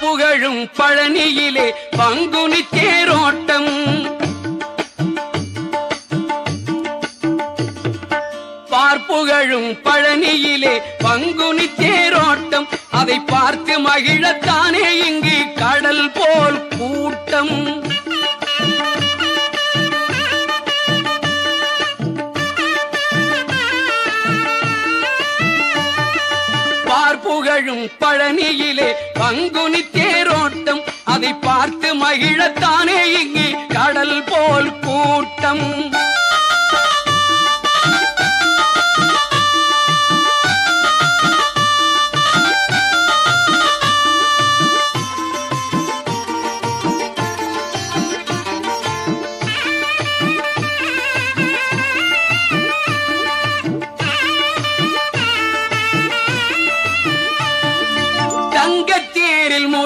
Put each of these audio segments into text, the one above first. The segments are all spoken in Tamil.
புகழும் பழனியிலே பங்குனி தேரோட்டம் பார்ப்புகழும் பழனியிலே பங்குனி தேரோட்டம் அதை பார்த்து மகிழத்தானே இங்கு கடல் போல் கூட்டம். பழனியிலே பங்குனி தேரோட்டம் அதை பார்த்து மகிழத்தானே இங்கே கடல் போல் கூட்டம்.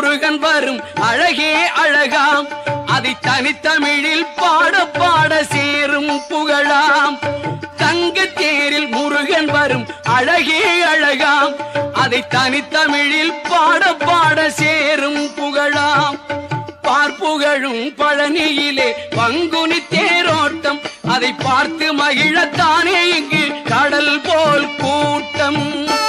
முருகன் வரும். அழகே அழகாம். அதை தனித்தமிழில் பாட பாட சேரும் புகழாம். தங்கத்தேரில் முருகன் வரும். அழகே அழகாம். அதை தனித்தமிழில் பாட பாட சேரும் புகழாம். பார்ப்புகழும் பழனியிலே பங்குனி தேரோட்டம். அதை பார்த்து மகிழத்தானே இங்கு கடல் போல் கூட்டம்.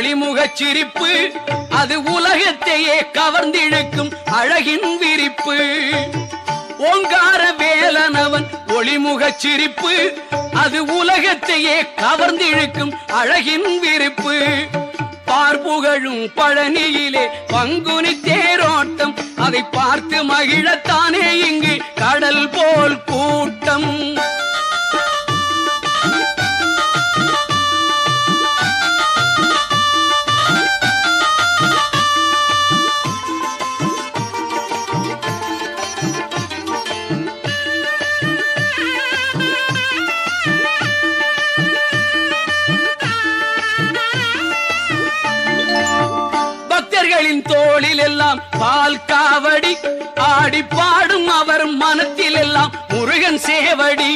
ஒளிமுகச் சிரிப்பு அது உலகத்தையே கவர்ந்திழுக்கும் அழகின் விரிப்பு. ஓங்கார வேலனவன் ஒளிமுகச் சிரிப்பு அது உலகத்தையே கவர்ந்திழுக்கும் அழகின் விரிப்பு. பார்ப்புகழும் பழனியிலே பங்குனி தேரோட்டம் அதை பார்த்து மகிழத்தானே இங்கு கடல் போல் கூட்டம். பால் காவடி ஆடி பாடும் அவர் மனத்தில் எல்லாம் முருகன் சேவடி.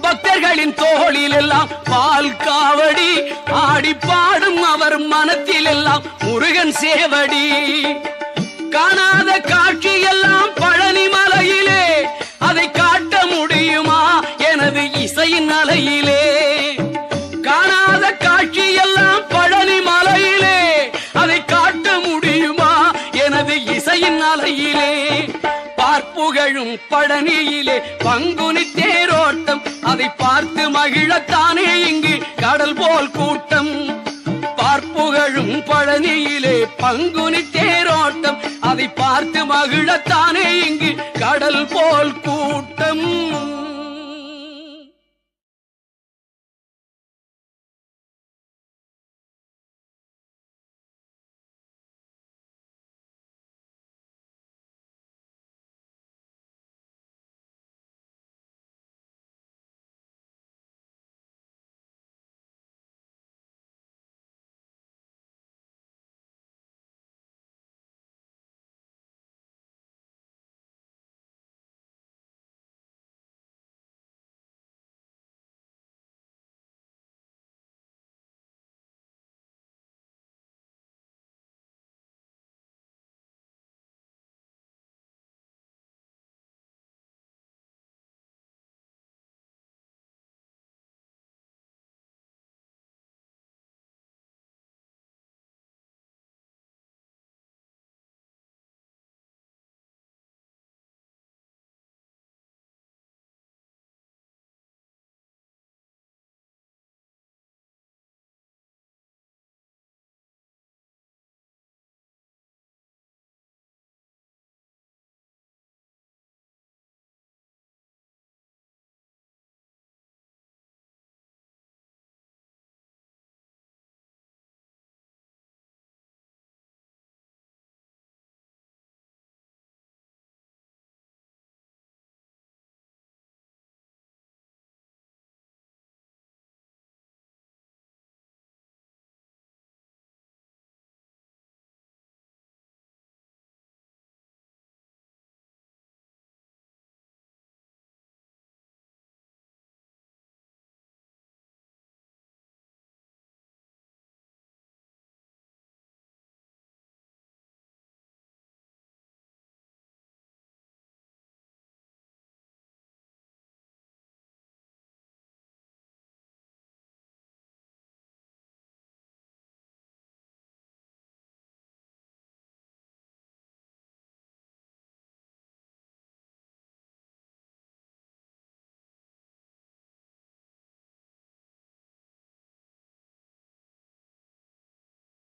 பக்தர்களின் தோளில் எல்லாம் பால் காவடி ஆடி பாடும் அவர் மனத்தில் எல்லாம் முருகன் சேவடி. காணாத காட்சி திகழும் பழனியிலே பங்குனி தேரோட்டம் அதை பார்த்து மகிழத்தானே இங்கு கடல் போல் கூட்டம். பார்ப்புகழும் பழனியிலே பங்குனி தேரோட்டம் அதை பார்த்து மகிழத்தானே இங்கு கடல் போல் கூட்டம்.